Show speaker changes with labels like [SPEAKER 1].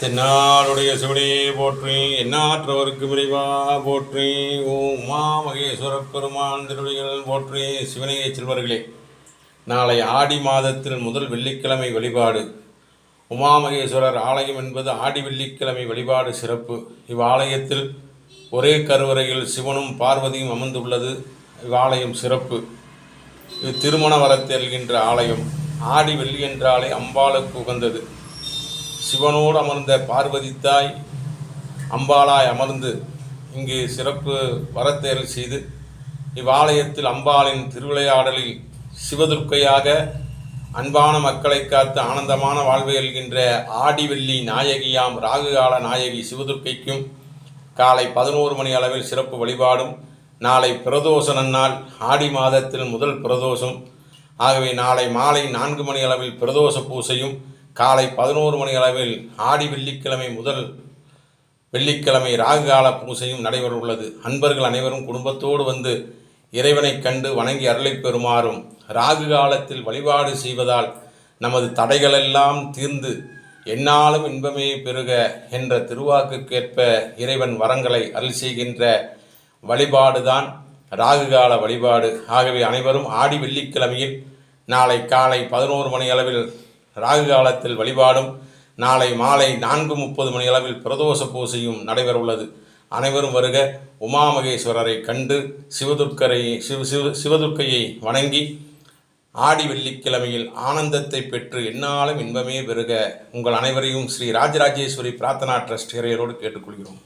[SPEAKER 1] தென்னாளுடைய சிவனையே போற்றி எண்ணாற்றவருக்கு விரைவா போற்றி ஓம் உமா மகேஸ்வர பெருமான் திருவிழிகள் போற்றி. சிவனையே செல்வர்களே நாளை ஆடி மாதத்தில் முதல் வெள்ளிக்கிழமை வழிபாடு. உமாமகேஸ்வரர் ஆலயம் என்பது ஆடி வெள்ளிக்கிழமை வழிபாடு சிறப்பு. இவ்வாலயத்தில் ஒரே கருவறையில் சிவனும் பார்வதியும் அமர்ந்துள்ளது. இவ்வாலயம் சிறப்பு. இது திருமண வரத்தெல்கின்ற ஆலயம். ஆடி வெள்ளி என்றாலே அம்பாளுக்கு உகந்தது. சிவனோடு அமர்ந்த பார்வதி தாய் அம்பாளாய் அமர்ந்து இங்கு சிறப்பு வரத்தேறல் செய்து இவ்வாலயத்தில் அம்பாளின் திருவிளையாடலில் சிவதுர்க்கையாக அன்பான மக்களை காத்து ஆனந்தமான வாழ்வு எல்கின்ற ஆடிவெள்ளி நாயகியாம் ராகுகால நாயகி சிவதுர்க்கைக்கும் காலை பதினோரு மணி அளவில் சிறப்பு வழிபாடும் நாளை பிரதோஷ நன்னாள் ஆடி மாதத்தில் முதல் பிரதோஷம். ஆகவே நாளை மாலை நான்கு மணி அளவில் பிரதோஷ பூசையும் காலை பதினோரு மணி அளவில் ஆடி வெள்ளிக்கிழமை முதல் வெள்ளிக்கிழமை ராகுகால பூசையும் நடைபெற உள்ளது அன்பர்கள் அனைவரும் குடும்பத்தோடு வந்து இறைவனை கண்டு வணங்கி அருளை பெறுமாறும் ராகு காலத்தில் வழிபாடு செய்வதால் நமது தடைகளெல்லாம் தீர்ந்து என்னாலும் இன்பமே பெருக என்ற திருவாக்குக்கேற்ப இறைவன் வரங்களை அருள் செய்கின்ற வழிபாடுதான் ராகுகால வழிபாடு. ஆகவே அனைவரும் ஆடி வெள்ளிக்கிழமையில் நாளை காலை பதினோரு மணி அளவில் ராகு காலத்தில் வழிபாடும் நாளை மாலை நான்கு முப்பது மணி அளவில் பிரதோஷ பூசையும் நடைபெறவுள்ளது. அனைவரும் வருக உமாமகேஸ்வரரை கண்டு சிவதுர்க்கரை சிவ சிவ சிவதுர்க்கையை வணங்கி ஆடி வெள்ளிக்கிழமையில் ஆனந்தத்தை பெற்று எந்நாளும் இன்பமே பெறுக. உங்கள் அனைவரையும் ஸ்ரீ ராஜராஜேஸ்வரி பிரார்த்தனா ட்ரஸ்ட் இறையரோடு கேட்டுக்கொள்கிறோம்.